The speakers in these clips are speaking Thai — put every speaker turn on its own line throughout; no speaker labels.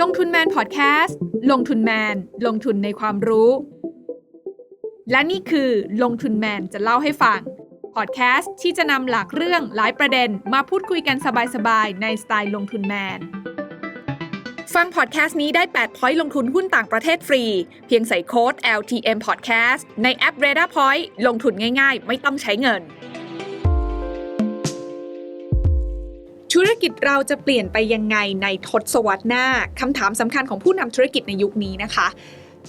ลงทุนแมนพอดแคสต์ลงทุนแมน ลงทุนในความรู้ และนี่คือลงทุนแมนจะเล่าให้ฟังพอดแคสต์ที่จะนำหลักเรื่องหลายประเด็นมาพูดคุยกันสบายๆ ในสไตล์ลงทุนแมน ฟังพอดแคสต์นี้ได้ 8 พอยต์ลงทุนหุ้นต่างประเทศฟรี เพียงใส่โค้ด LTM Podcast ในแอป r a d a r Point ลงทุนง่ายๆ ไม่ต้องใช้เงิน ธุรกิจเราจะเปลี่ยนไปยังไงในทศวรรษหน้าคำถามสำคัญของผู้นำธุรกิจในยุคนี้นะคะ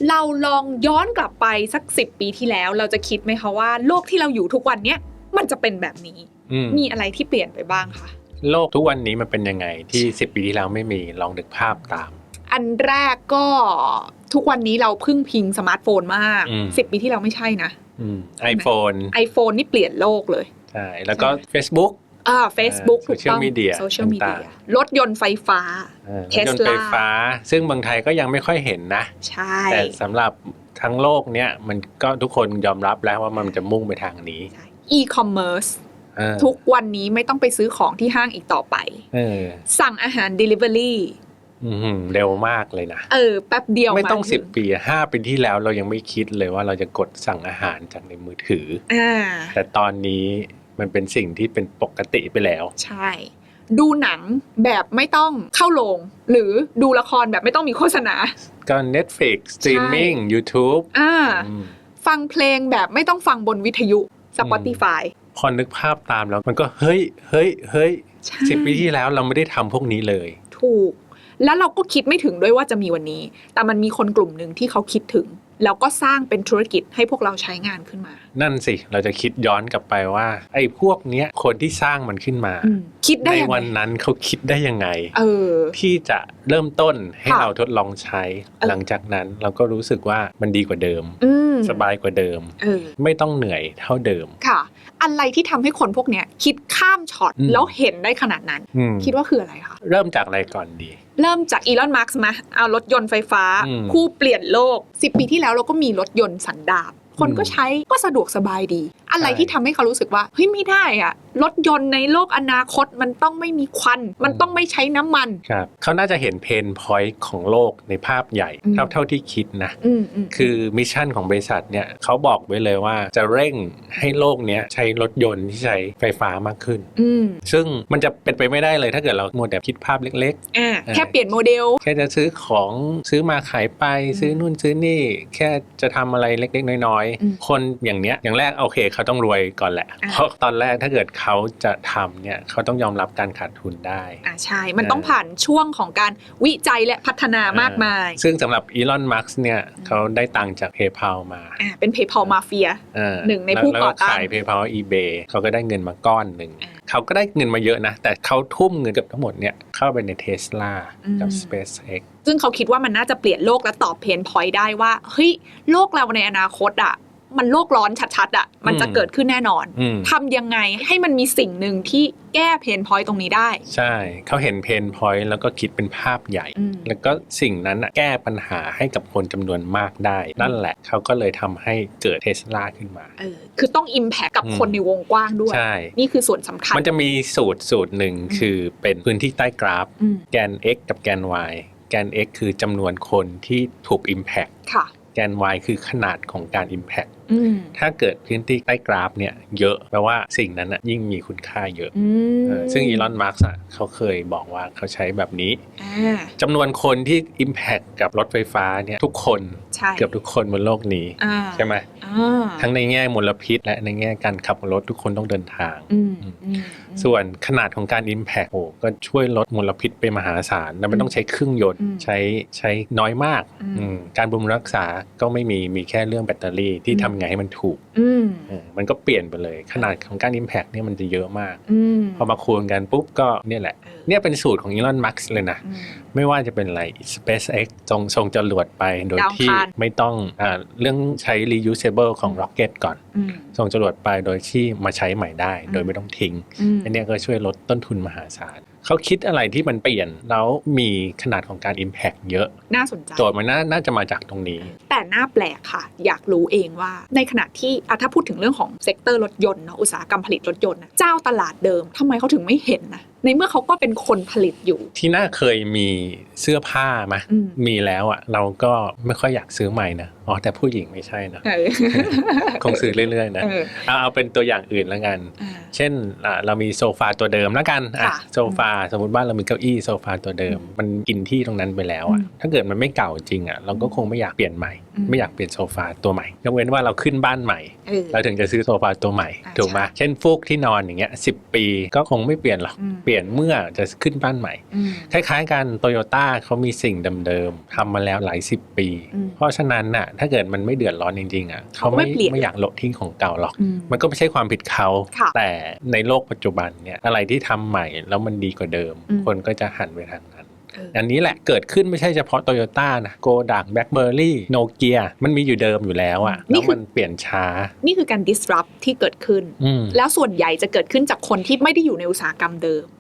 เราลองย้อนกลับไปสัก 10 ปีที่แล้ว เราจะคิดไหมคะว่าโลกที่เราอยู่ทุกวันเนี้ยมันจะเป็นแบบนี้
อืม
มีอะไรที่เปลี่ยนไปบ้างคะ
โลกทุกวันนี้มันเป็นยังไงที่สิบปีที่แล้วไม่มีลองนึกภาพตาม
อันแรกก็ทุกวันนี้เราพึ่งพิงสมาร์ทโฟนมาก
อืม
10 ปีที่แล้วไม่ใช่นะ
ไอโฟน
iPhone นี่เปลี่ยนโลกเลย
ใช่แล้วก็
ใช่
Facebook
อ่า Facebook
เออ
ถูกต้อง
social media
โซเชียลมีเดีย
ต่าง
รถยนต์ไฟฟ้า
เอ่อรถยนต์
Tesla
ไฟฟ้า ซึ่งเมืองไทยก็ยังไม่ค่อยเห็นนะ
ใช่
แต่สำหรับทั้งโลกเนี้ยมันก็ทุกคนยอมรับแล้วว่ามันจะมุ่งไปทางนี้
e-commerce
เออ
ทุกวันนี้ไม่ต้องไปซื้อของที่ห้างอีกต่อไป
เออ
สั่งอาหาร Delivery
อื้อหือเร็วมากเลยนะ
เออ แป๊บเดียว
ไม่ต้องา
ถึ
สิบปีอะห้าปีที่แล้วเรายังไม่คิดเลยว่าเราจะกดสั่งอาหารจากในมือถือ
อ่า
แต่ตอนนี้ มันเป็นสิ่งที่เป็นปกติไปแล้ว
ใช่ ดูหนังแบบไม่ต้องเข้าโรงหรือดูละครแบบไม่ต้องมีโฆษณา
ก็ Netflix Streaming YouTube
อ่า
อืม
ฟังเพลงแบบไม่ต้องฟังบนวิทยุ Spotify
พอนึกภาพตามแล้วมันก็เฮ้ย เฮ้ย เฮ้ย
ใช่
สิบปีที่แล้วเราไม่ได้ทำพวกนี้เลย
ถูก แล้วเราก็คิดไม่ถึงด้วยว่าจะมีวันนี้ แต่มันมีคนกลุ่มหนึ่งที่เขาคิดถึงแล้วก็สร้างเป็นธุรกิจให้พวกเราใช้งานขึ้นมา
นั่นสิ เราจะคิดย้อนกลับไปว่า ไอ้พวกเนี้ยคนที่สร้างมันขึ้นมา
อืมคิดได้
ใน
ยัง
วัน
ไง
นั้นเขาคิดได้ยังไง
เออ
ที่จะเริ่มต้นให้
ค่ะ
เราทดลองใช้
เออ
หลังจากนั้นเราก็รู้สึกว่ามันดีกว่าเดิม
อืม
สบายกว่าเดิม
เออ
ไม่ต้องเหนื่อยเท่าเดิม
ค่ะ อะไรที่ทำให้คนพวกเนี้ยคิดข้ามช็อต
อืม
แล้วเห็นได้ขนาดนั้น
อืม
คิดว่าคืออะไรคะ
เริ่มจากอะไรก่อนดี
เริ่มจากอีลอนมาร์กส์มาเอารถยนต์ไฟฟ้า
อืม
ผู้เปลี่ยนโลก 10 ปีที่แล้วเราก็มีรถยนต์สันดาปคนก็
อืม
ใช้ก็สะดวกสบายดี อะไร
ใช่
ที่ทำให้เขารู้สึกว่าเฮ้ยไม่ได้อะรถยนต์ในโลกอนาคตมันต้องไม่มีควัน มันต้องไม่ใช้น้ำมัน
ครับเขาน่าจะเห็นเพนพอยต์ของโลกในภาพใหญ่
อืม
เท่าเท่าที่คิดนะ
อืมอืม
คือมิชชั่นของบริษัทเนี่ยเขาบอกไว้เลยว่าจะเร่งให้โลกเนี้ยใช้รถยนต์ที่ใช้ไฟฟ้ามากขึ้น
อืม
ซึ่งมันจะเป็นไปไม่ได้เลยถ้าเกิดเรามัวแต่คิดภาพเล็ก
อ่า
เออ
แค่เปลี่ยนโมเดล
ๆแค่จะซื้อของซื้อมาขายไปซื้อนู่นซื้อนี่ แค่จะทำอะไรเล็กๆ น้อย
อืม
ๆคนอย่างเนี้ยอย่างแรกโอเคเขาต้องรวยก่อนแหละ
อ่า
เพราะตอนแรกถ้าเกิดเขาจะทำเนี่ยเขาต้องยอมรับการขาดทุนได้
อ่าใช่ มันต้องผ่านช่วงของการวิจัยและพัฒนามากมาย
ซึ่งสำหรับอีลอนมัสเนี่ยเขาได้ตังค์จาก PayPal มา
อ่าเป็น PayPal Mafia
เออ
หนึ่งในผู้
แล้ว
ก่อตั้ง
แล้วขาย PayPal eBay เขาก็ได้เงินมาก้อนหนึ่ง
อ่า
เขาก็ได้เงินมาเยอะนะ แต่เขาทุ่มเงินเกับทั้งหมดเนี่ยเข้าไปใน Tesla กับ
อืม
SpaceX
ซึ่งเขาคิดว่ามันน่าจะเปลี่ยนโลกและตอบเพนพอยต์ได้ว่าเฮ้ยโลกเราในอนาคตอะ มันโลกร้อนชัดๆอะมันจะ
อืม
เกิดขึ้นแน่นอน
อืม
ทำยังไงให้มันมีสิ่งหนึ่งที่แก้เพนพอยต์ตรงนี้ได้
ใช่เขาเห็นเพนพอยต์แล้วก็คิดเป็นภาพใหญ่
อืม
แล้วก็สิ่งนั้นน่ะแก้ปัญหาให้กับคนจำนวนมากได้ นั่นแหละเขาก็เลยทำให้เกิด Tesla ขึ้นมา
เออคือต้องอิมแพคกับ
อืม
คนในวงกว้างด้วย
ใช่
นี่คือส่วนสำคัญ
มันจะมีสูตรสูตรหนึ่ง
อืม
คือเป็นพื้นที่ใต้กราฟ
อืม
แกน x กับแกน y แกน x คือจำนวนคนที่ถูก Impact
ค่ะ
แกน y คือขนาดของการ Impact
อืม
ถ้าเกิดพื้นที่ใต้กราฟเนี่ยเยอะแปลว่าสิ่งนั้นน่ะยิ่งมีคุณค่าเยอะ
อืม
เออซึ่งอีลอนมาร์กอะเขาเคยบอกว่าเขาใช้แบบนี้
อ่า
จำนวนคนที่ Impact กับรถไฟฟ้าเนี่ยทุกคน
ใช่
เกือบทุกคนบนโลกนี้
อ่า
ใช่ไหม
อ่า
ทั้งในแง่มลพิษ และในแง่การขับรถทุกคนต้องเดินทาง
อืมอืมอืม
ส่วนขนาดของการ Impact โอ้ก็ช่วยลดมลพิษไปมหาศาลแล้วไม่ต้องใช้เครื่องยนต์
อืม
ใช้ใช้น้อยมาก
อืม
อืมการบำรุงรักษาก็ไม่มีมีแค่เรื่องแบตเตอรี่ที่
อืม
ทำไงให้มันถูก
อืม
เออมันก็เปลี่ยนไปเลย ขนาดของการ Impact เนี่ยมันจะเยอะมาก
อืม
พอมาคูณกันปุ๊บก็เนี่ยแหละ
เออ
เนี่ยเป็นสูตรของอีลอนมัสเลยนะ
อืม
ไม่ว่าจะเป็นอะไร SpaceX จงส่งจรวดไปโดย
ดาว
ที่
อังคาร
ไม่ต้องอ่าเรื่องใช้ reusable ของ Rocket ก่อน
อืม
ส่งจรวดไปโดยที่มาใช้ใหม่ได้
อืม
โดยไม่ต้องทิ้ง
อืม
อันเนี้ยก็ช่วยลดต้นทุนมหาศาลเขาคิดอะไรที่มันเปลี่ยน แล้วมีขนาดของการ Impact เยอะ
น่าสนใจ
โจทย์มันน่าน่าจะมาจากตรงนี้
แต่น่าแปลกค่ะ อยากรู้เองว่า ในขณะที่อะถ้าพูดถึงเรื่องของเซกเตอร์รถยนต์เนาะอุตสาหกรรมผลิตรถยนต์นะเจ้าตลาดเดิมทำไมเขาถึงไม่เห็นนะ ในเมื่อเขาก็เป็นคนผลิตอยู่
ที่น่าเคยมีเสื้อผ้ามา
อืม
มีแล้วอะ เราก็ไม่ค่อยอยากซื้อใหม่นะอ๋อแต่ผู้หญิงไม่ใช่นะ
เออ
คงซื้อเรื่อยๆนะ
เออ
เอาเอาเป็นตัวอย่างอื่นแล้วกัน
อ่า
เช่นอะเรามีโซฟาตัวเดิมแล้วกันอะ
ค่ะ
โซฟาสมมติว่าเรามีเก้าอี้โซฟาตัวเดิม มันกินที่ตรงนั้นไปแล้วอะ
อืม
ถ้าเกิดมันไม่เก่าจริงอะเราก็คงไม่อยากเปลี่ยนใหม่
อืม
ไม่อยากเปลี่ยนโซฟาตัวใหม่ยกเว้นว่าเราขึ้นบ้านใหม่
เออ
เราถึงจะซื้อโซฟาตัวใหม่
อ่า
ถูกไหม
ใช่
เช่นฟูกที่นอนอย่างเงี้ยสิปีก็คงไม่เปลี่ยนหรอก
อืม
เปลี่ยนเมื่อจะขึ้นบ้านใหม่
อืม
คล้ายๆกันโตโยต้าเขามีสิ่งเดิมๆทำมาแล้วหลายสิบปี
อืม
เพราะฉะนั้นน่ะถ้าเกิดมันไม่เดือดร้อนจริงๆอะเขาไม่
ไม่เปลี่ยน
ไม่อยากโละทิ้งของเก่าหรอก
อืม
มันก็ไม่ใช่ความผิดเขา
ค่ะ
แต่ในโลกปัจจุบันเนี่ยอะไรที่ทำใหม่แล้วมันดีกว่าเดิม
อืม
คนก็จะหันไปทางนั้น
เออ
อันนี้แหละเกิดขึ้นไม่ใช่เฉพาะโตโยต้านะโกดักแบล็คเบอร์รี่โนเกียมันมีอยู่เดิมอยู่แล้วอะแล้วมันเปลี่ยนช้า
นี่คือการ disrupt ที่เกิดขึ้น
อืม
แล้วส่วนใหญ่จะเกิดขึ้นจากคนที่ไม่ได้อยู่ในอุตสาหกรรมเดิม
อืม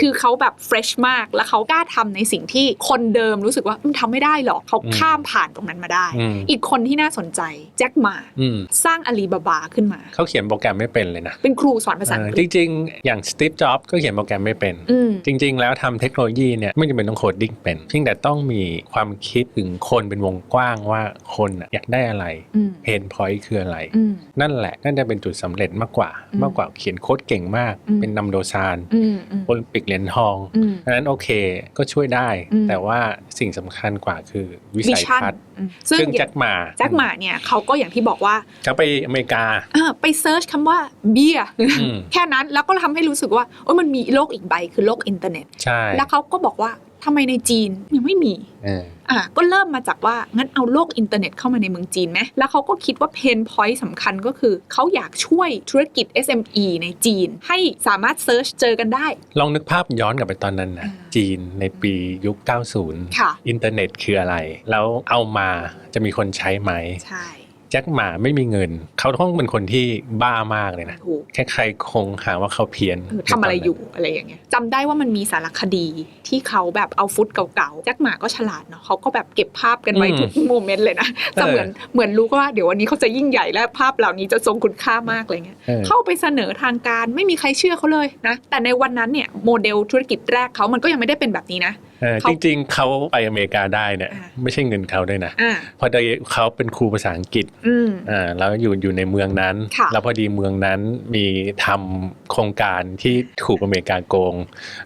คือเขาแบบ fresh มากแล้วเขากล้าทำในสิ่งที่คนเดิมรู้สึกว่ามันทำไม่ได้หรอกเขา
อืม
ข้ามผ่านตรงนั้นมาได้
อืม
อีกคนที่น่าสนใจแจ็คหมา
อืม
สร้างอาลีบาบาขึ้นมา
เขาเขียนโปรแกรมไม่เป็นเลยนะ
เป็นครูสอนภาษาอัง
เออก
ฤษ
จริง ๆ อย่างสตีฟจ็อบก็เขียนโปรแกรมไม่เป็น
อืม
จริง ๆ แล้วทำเทคโนโลยีเนี่ยไม่จำเป็นต้องโคดดิ้งเป็นเพียงแต่ต้องมีความคิดถึงคนเป็นวงกว้างว่าคนน่ะอยากได้อะไร
อืม
เพนพอยต์คืออะไร
อืม
นั่นแหละน่าจะเป็นจุดสำเร็จมากกว่า
อืม
มากกว่าเขียนโค้ดเก่งมาก
อืม
เป็นนำโดซาน
อืมอืม
โอลิมปิกเหรียญทอง
อืม
ดังนั้นโอเคก็ช่วยได้
อืม
แต่ว่าสิ่งสำคัญกว่าคือวิ
วิ
สัย
ชั่น
ทัศน์
ซึ่ง
ซึ่ง
อย่า
แจ็คหมา
แจ็คหมาเนี่ยเขาก็อย่างที่บอกว่า
เขาไปอเมริกา
เออไปเซิร์ชคำว่าเบียร์
อืม
แค่นั้นแล้วก็ทำให้รู้สึกว่าโอ้ยมันมีโลกอีกใบคือโลกอินเทอร์เน็ต
ใช่
แล้วเขาก็บอกว่า ทำไมในจีนยังไม่มี
เออ
อะก็เริ่มมาจากว่างั้นเอาโลกอินเทอร์เน็ตเข้ามาในเมืองจีนไหมแล้วเขาก็คิดว่าเพนพอยต์สำคัญก็คือ เขาอยากช่วยธุรกิจ SME ในจีน ให้สามารถเซิร์ชเจอกันได้
ลองนึกภาพย้อนกลับไปตอนนั้นนะ
อ่า
จีนในปียุค 90
ค่ะ
อินเทอร์เน็ตคืออะไร แล้วเอามาจะมีคนใช้ไหม
ใช่
แจ็คหมาไม่มีเงิน เขาต้องเป็นคนที่บ้ามากเลยนะ
ถูก
แค่ใครคงหาว่าเขาเพี้ยน
เออทำอะไรอยู่อะไรอย่างเงี้ยจำได้ว่ามันมีสารคดีที่เขาแบบเอาฟุตเก่าๆแจ็คหมาก็ฉลาดเนาะเขาก็แบบเก็บภาพกันไว้ทุกโมเมนต์เลยนะแต่เหมือนเหมือนรู้ก็ว่าเดี๋ยววันนี้เขาจะยิ่งใหญ่และภาพเหล่านี้จะทรงคุณค่ามากอะไรเงี้ย
เออ
เข้าไปเสนอทางการไม่มีใครเชื่อเขาเลยนะแต่ในวันนั้นเนี่ยโมเดลธุรกิจแรกเขามันก็ยังไม่ได้เป็นแบบนี้นะ
เออ
เขา
จริงๆเขาไปอเมริกาได้เนี่ย
อ่า
ไม่ใช่เงินเขาด้วยนะ
อ่า
เพอดีเขาเป็นครูภาษาอังกฤษ
อืม
อ่าแล้วอยู่อยู่ในเมืองนั้น
ค่ะ
แล้วพอดีเมืองนั้นมีทำโครงการที่ถูกอเมริกาโกง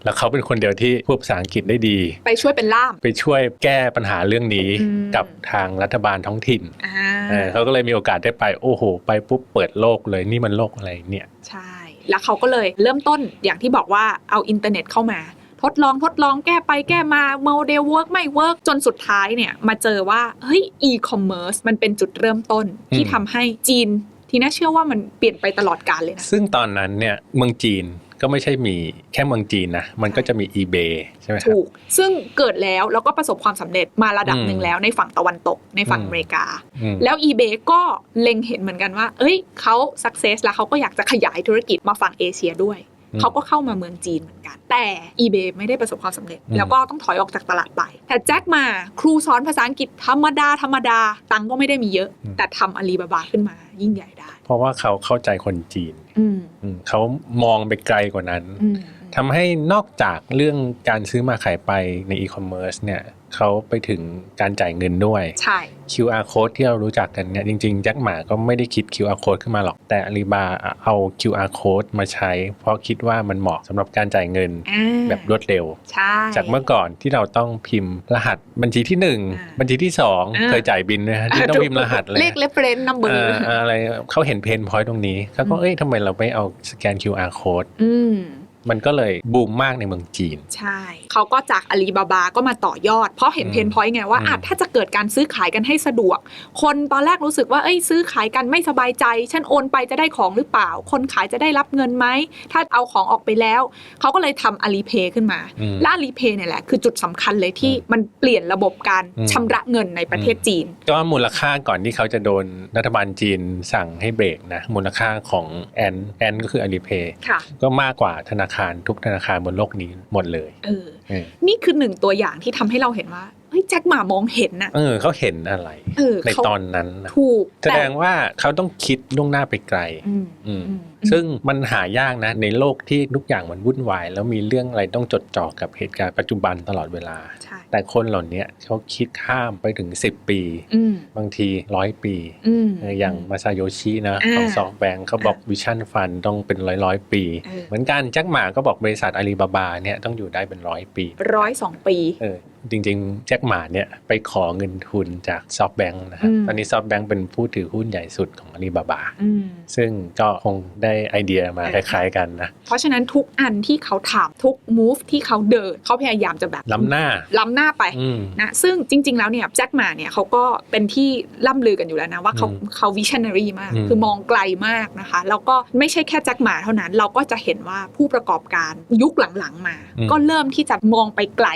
แล้วเขาเป็นคนเดียวที่พูดภาษาอังกฤษได้ดี
ไปช่วยเป็นล่าม
ไปช่วยแก้ปัญหาเรื่องนี้
อืม
กับทางรัฐบาลท้องถิ่น
อ่า
เออเขาก็เลยมีโอกาสได้ไปโอ้โห ไปปุ๊บเปิดโลกเลยนี่มันโลกอะไรเนี่ย
ใช่แล้วเขาก็เลยเริ่มต้นอย่างที่บอกว่าเอาอินเทอร์เน็ตเข้ามา ทดลองทดลองแก้ไปแก้มาโมเดลเวิร์กไม่เวิร์กจนสุดท้ายเนี่ยมาเจอว่าเฮ้ยอีคอมเมิร์ซมันเป็นจุดเริ่มต้นที่
อืม
ทำให้จีนที่น่าเชื่อว่ามันเปลี่ยนไปตลอดกาลเลยนะ
ซึ่งตอนนั้นเนี่ยเมืองจีนก็ไม่ใช่มีแค่เมืองจีนนะ มันก็จะมี eBay ใช่ไหมครับ
ถูก ซึ่งเกิดแล้วแล้วก็ประสบความสำเร็จมาระดับ
อืม
หนึ่งแล้วในฝั่งตะวันตกในฝั่ง
อืม
อเมริกา
อืม
แล้ว eBay ก็เล็งเห็นเหมือนกันว่า เอ้ยเขาสักเซสแล้วเขาก็อยากจะขยายธุรกิจมาฝั่งเอเชียด้วย
อืม
เขาก็เข้ามาเมืองจีนเหมือนกัน แต่ eBay ไม่ได้ประสบความสำเร็จ
อืม
แล้วก็ต้องถอยออกจากตลาดไป แต่แจ็คมาครูสอนภาษาอังกฤษธรรมดา ธรรมดา ตังค์ก็ไม่ได้มีเยอะ แต่ทำอาลีบาบาขึ้นมายิ่งใหญ่ได้
เพราะว่าเขาเข้าใจคนจีน
อืม
อืมเขามองไปไกลกว่านั้น
อืม
ทำให้นอกจากเรื่องการซื้อมาขายไปในอีคอมเมิร์ซเนี่ย เขาไปถึงการจ่ายเงินด้วย
ใช่
QR code ที่เรารู้จักกันเนี่ยจริงๆแจ็คหมาก็ไม่ได้คิด QR code ขึ้นมาหรอก แต่อาลีบาเอา QR code มาใช้ เพราะคิดว่ามันเหมาะสำหรับการจ่ายเงิน
อ่า
แบบรวดเร็ว
ใช่
จากเมื่อก่อนที่เราต้องพิมพ์รหัสบัญชีที่หนึ่ง
อ่า
บัญชีที่สอง
อ่า
เคยจ่ายบินนะฮะที่ต้องพิมพ์รหัสเลย
เลข reference number
เอ่ออะไรเขาเห็นเพนพอยต์ตรงนี้เขาก็
อืม
เอ้ยทำไมเราไม่เอาสแกน QR code
อืม
มันก็เลยบูมมากในเมืองจีน
ใช่ เขาก็จากอาลีบาบาก็มาต่อยอด เพราะเห็น
อืม
เพนพอยต์ไงว่า
อืม
อาจถ้าจะเกิดการซื้อขายกันให้สะดวก คนตอนแรกรู้สึกว่าเอ้ยซื้อขายกันไม่สบายใจ ฉันโอนไปจะได้ของหรือเปล่า คนขายจะได้รับเงินไหม ถ้าเอาของออกไปแล้ว เขาก็เลยทำอาลีเพย์ขึ้นมา
อืม
และอาลีเพย์เนี่ยแหละคือจุดสำคัญเลยที่มันเปลี่ยนระบบการ
อืม
ชำระเงินในประเทศจีน
ก็มูลค่าก่อนที่เขาจะโดนรัฐบาลจีนสั่งให้เบรกนะมูลค่าของแอนแอนก็คือ Alipay
ค่ะ
ก็มากกว่าธนาคารทุกธนาคารบนโลกนี้หมดเลย
เออ
เออ
นี่คือหนึ่งตัวอย่างที่ทำให้เราเห็นว่า เฮ้ยแจ็คหมามองเห็นน่ะ
เออเขาเห็นอะไร
เออ
ใน
เขา
ตอนนั้นนะ
ถูก
แสดงว่าเขาต้องคิดล่วงหน้าไปไกล
อืม
อืม
อืม
ซึ่งมันหายากนะในโลกที่ทุกอย่างมันวุ่นวาย แล้วมีเรื่องอะไรต้องจดจ่อกับเหตุการณ์ปัจจุบันตลอดเวลา
ใช่
แต่คนเหล่านี้เขาคิดข้ามไปถึง 10 ปี
อืม
บางทีร้อยปี
อืม
เอออย่างมาซาโยชินะ
อ่า
ของซอฟแบงเขาบอกวิชั่นฟันต้องเป็นร้อยร้อยๆปี
เออ
เหมือนกันแจ็คหมาก็บอกบริษัทอาลีบาบาเนี่ยต้องอยู่ได้เป็นร้อยปี
ร้อยสองปี
เออจริงๆ แจ็คหมาเนี่ยไปขอเงินทุนจากซอฟแบงค์นะครับ
อืม
ตอนนี้ซอฟแบงค์เป็นผู้ถือหุ้นใหญ่สุดของอาลีบาบา
อืม
ซึ่งก็คงได้ไอเดียมาค
เออ
ล้ายๆกันนะ
เพราะฉะนั้นทุกอันที่เขาทำทุก move ที่เขาเดินเขาพยายามจะแบบ
ล้ำหน้า
ล้ำหน้าไป
อืม
นะซึ่งจริง ๆ แล้วเนี่ยแจ็คหมาเนี่ยเขาก็เป็นที่ล่ำลือกันอยู่แล้วนะว่าเขา
อืม
เขาวิชั่นนารีมาก
อืม
คือมองไกลมากนะคะ แล้วก็ไม่ใช่แค่แจ็คหมาเท่านั้นเราก็จะเห็นว่าผู้ประกอบการยุคหลังๆมา ก็เริ่มที่จะมองไปไกล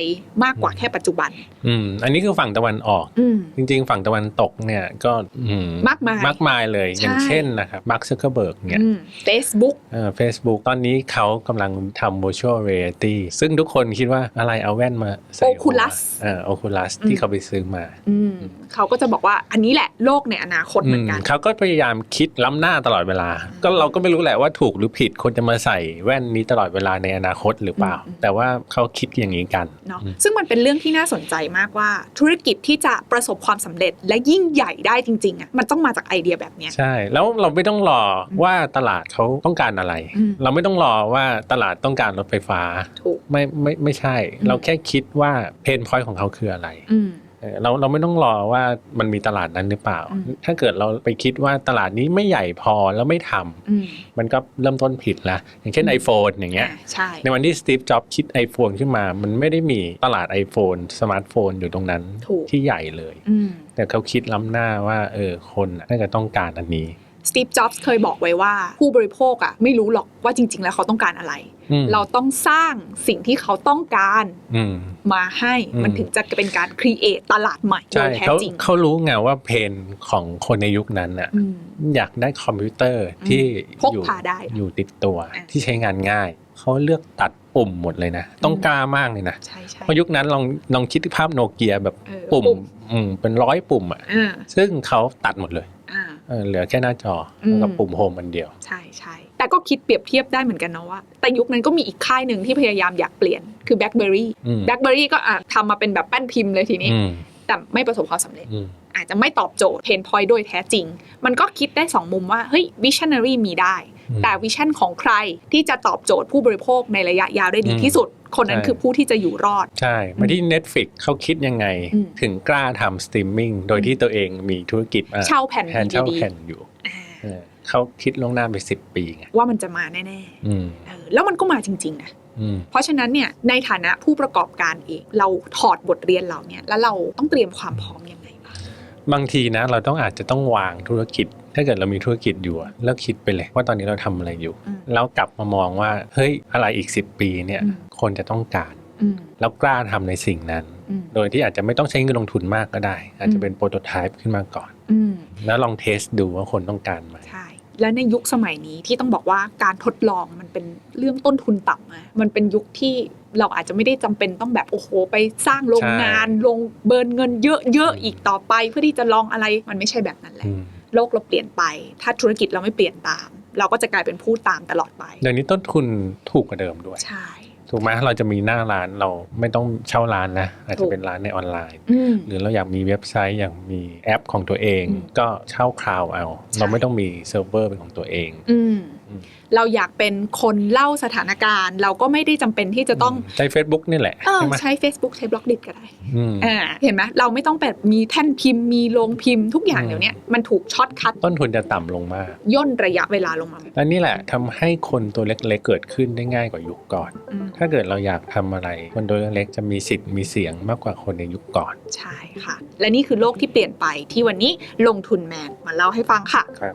มากกว่าแค่ปัจจุบัน
อืม อันนี้คือฝั่งตะวันออก
อืม
จริง ๆ ฝั่งตะวันตกเนี่ยก็อื
มากมาย
มากมายเลย
ใช่
อย่างเช่นนะครับมาร์คซักเกอร์เบิร์กเนี่ย
อืม Facebook
เฟซบุ๊กตอนนี้เขากำลังทำ virtual reality ซึ่งทุกคนคิดว่าอะไรเอาแว่นมาใส่หัว
Oculus
เออ Oculus
อืม
ที่เขาไปซื้อมา
อืมเขาก็จะบอกว่าอันนี้แหละโลกในอนาคตเหมือนกัน
อืมเขาก็พยายามคิดล้ำหน้าตลอดเวลา ก็เราก็ไม่รู้แหละว่าถูกหรือผิดคนจะมาใส่แว่นนี้ตลอดเวลาในอนาคตหรือเปล่า
อืม
แต่ว่าเขาคิดอย่างนี้กัน
เนาะ
อืม
ซึ่งมันเป็นเรื่องที่น่าสนใจมากว่าธุรกิจที่จะประสบความสำเร็จและยิ่งใหญ่ได้จริงๆอะมันต้องมาจากไอเดียแบบเนี้ย
ใช่ แล้วเราไม่ต้องรอว่าตลาดเขาต้องการอะไร
อืม
เราไม่ต้องรอว่าตลาดต้องการรถไฟฟ้า
ถูก
ไม่ไม่ไม่ใช่
อืม
เราแค่คิดว่าเพนพอยต์ของเขาคืออะไร
อืม
เออเราเราไม่ต้องรอว่ามันมีตลาดนั้นหรือเปล่า
อืม
ถ้าเกิดเราไปคิดว่าตลาดนี้ไม่ใหญ่พอแล้วไม่ทำ
อืม
มันก็เริ่มต้นผิดละอย่างเช่น
อืม
iPhone อย่างเงี้ย
อ่าใช่
ในวันที่สตีฟจ็อบคิด iPhone ขึ้นมา มันไม่ได้มีตลาด iPhone สมาร์ทโฟนอยู่ตรงนั้น
ถูก
ที่ใหญ่เลย
อืม
แต่เขาคิดล้ำหน้าว่าเออคนน่ะน่าจะต้องการอันนี้
สตีฟ จ็อบส์เคยบอกไว้ว่า ผู้บริโภคอะไม่รู้หรอกว่าจริง ๆ แล้วเขาต้องการอะไร
อืม
เราต้องสร้างสิ่งที่เขาต้องการ
อืม
มาให้
อืม
มันถึงจะเป็นการครีเอทตลาดใหม่โด
ใช่
ยแท้
เขา
จริง
เขารู้ไงว่าเพนของคนในยุคนั้นน่ะ
อืม
อยากได้คอมพิวเตอร์ที่
พก
อยู่
พาได้
อยู่ติดตัว
อะ
ที่ใช้งานง่ายเขาเลือกตัดปุ่มหมดเลยนะ ต้องกล้ามากเลยนะ
ใช่ใช่
เพราะยุคนั้นลองลองคิดภาพโนเกียแบบ
เออ
ปุ่ม
ปุ่ม
อืมเป็นร้อยปุ่มอะ
อ่า
ซึ่งเขาตัดหมดเลย
อ่า
เออเหลือแค่หน้าจออ
ม
แล้วก็ปุ่มโฮมอันเดียว
ใช่ใช่แต่ก็คิดเปรียบเทียบได้เหมือนกันเนาะว่า แต่ยุคนั้นก็มีอีกค่ายหนึ่งที่พยายามอยากเปลี่ยนคือ BlackBerry
อืม
BlackBerry ก็อะทำมาเป็นแบบแป้นพิมพ์เลยทีนี้
อืม
แต่ไม่ประสบความสำเร็จ
อืม
อาจจะไม่ตอบโจทย์เพนพอยต์โดยแท้จริง มันก็คิดได้ 2 มุมว่าเฮ้ยวิชั่นนารีมีได้
อืม
แต่วิชั่นของใครที่จะตอบโจทย์ผู้บริโภคในระยะยาวได้ดี
อืม
ที่สุด คนนั้น
ใช่
คือผู้ที่จะอยู่รอด
ใช่มาที่ Netflix เขาคิดยังไง
อืม
ถึงกล้าทำสตรีมมิ่งโดยที่ตัวเองมีธุรกิจอะ
เช่าแผ่น
แทนเช่า
ดี
แผ่นอยู่
ๆอ่า
เออเขาคิดล่วงหน้าไปสิบปีไง
ว่ามันจะมาแน่
อืม
ๆเออแล้วมันก็มาจริง ๆ นะ
อืม
เพราะฉะนั้นเนี่ยในฐานะผู้ประกอบการเอง เราถอดบทเรียนเหล่าเนี้ยแล้วเราต้องเตรียมความพร้อมยังไงบ้าง
บางทีนะเราต้องอาจจะต้องวางธุรกิจ ถ้าเกิดเรามีธุรกิจอยู่อะเลิกคิดไปเลยว่าตอนนี้เราทำอะไรอยู่
อืม
แล้วกลับมามองว่าเฮ้ยอะไรอีก 10 ปีเนี่ย
อืม
คนจะต้องการ
อืม
แล้วกล้าทำในสิ่งนั้น
อืม
โดยที่อาจจะไม่ต้องใช้เงินลงทุนมากก็ได้ อาจจะเป็นโปรโตไทป์ขึ้นมาก่อน
อืม
แล้วลองเทสดูว่าคนต้องการไหม
ใช่และในยุคสมัยนี้ที่ต้องบอกว่าการทดลองมันเป็นเรื่องต้นทุนต่ำอะมันเป็นยุคที่เราอาจจะไม่ได้จำเป็นต้องแบบโอ้โหไปสร้างโรงงานลงเบิร์นเงินเยอะๆอีกต่อไป เพื่อที่จะลองอะไรมันไม่ใช่แบบนั้นแหละ
อืม
โลกเราเปลี่ยนไป ถ้าธุรกิจเราไม่เปลี่ยนตาม เราก็จะกลายเป็นผู้ตามตลอดไป
เดี๋ยวนี้ต้นทุนถูกกว่าเดิมด้วย
ใช่
ถูกไหมเราจะมีหน้าร้านเราไม่ต้องเช่าร้านนะ อาจ
ถู
จะ
ก
เป็นร้านในออนไลน์
อืม
หรือเราอยากมีเว็บไซต์อยากมีแอปของตัวเอง
อืม
ก็เช่าคลาวด์เอา
ใช่
เราไม่ต้องมีเซิร์ฟเวอร์เป็นของตัวเอง
อืม
อืม
เราอยากเป็นคนเล่าสถานการณ์ เราก็ไม่ได้จำเป็นที่จะต้อง
ใช้ Facebook นี่แหละ
เออ
ใช่ไหม
ใช้ Facebook ใช้บล็อกดิก็ได้
อืม
อ่าเห็นไหมเราไม่ต้องแบบมีแท่นพิมพ์มีโรงพิมพ์ทุกอย่าง
อืม
เดี๋ยวนี้มันถูกช็อตคัด
ต้นทุนจะต่ำลงมาก
ย่นระยะเวลาลงมา
และนี่แหละทำให้คนตัวเล็กๆเกิดขึ้นได้ง่ายกว่ายุคก่อน
อืม
ถ้าเกิดเราอยากทำอะไร คนตัวเล็กๆจะมีสิทธิ์มีเสียงมากกว่าคนในยุคก่อน
ใช่ค่ะ และนี่คือโลกที่เปลี่ยนไปที่วันนี้ลงทุนแมนมาเล่าให้ฟังค่ะ
ครับ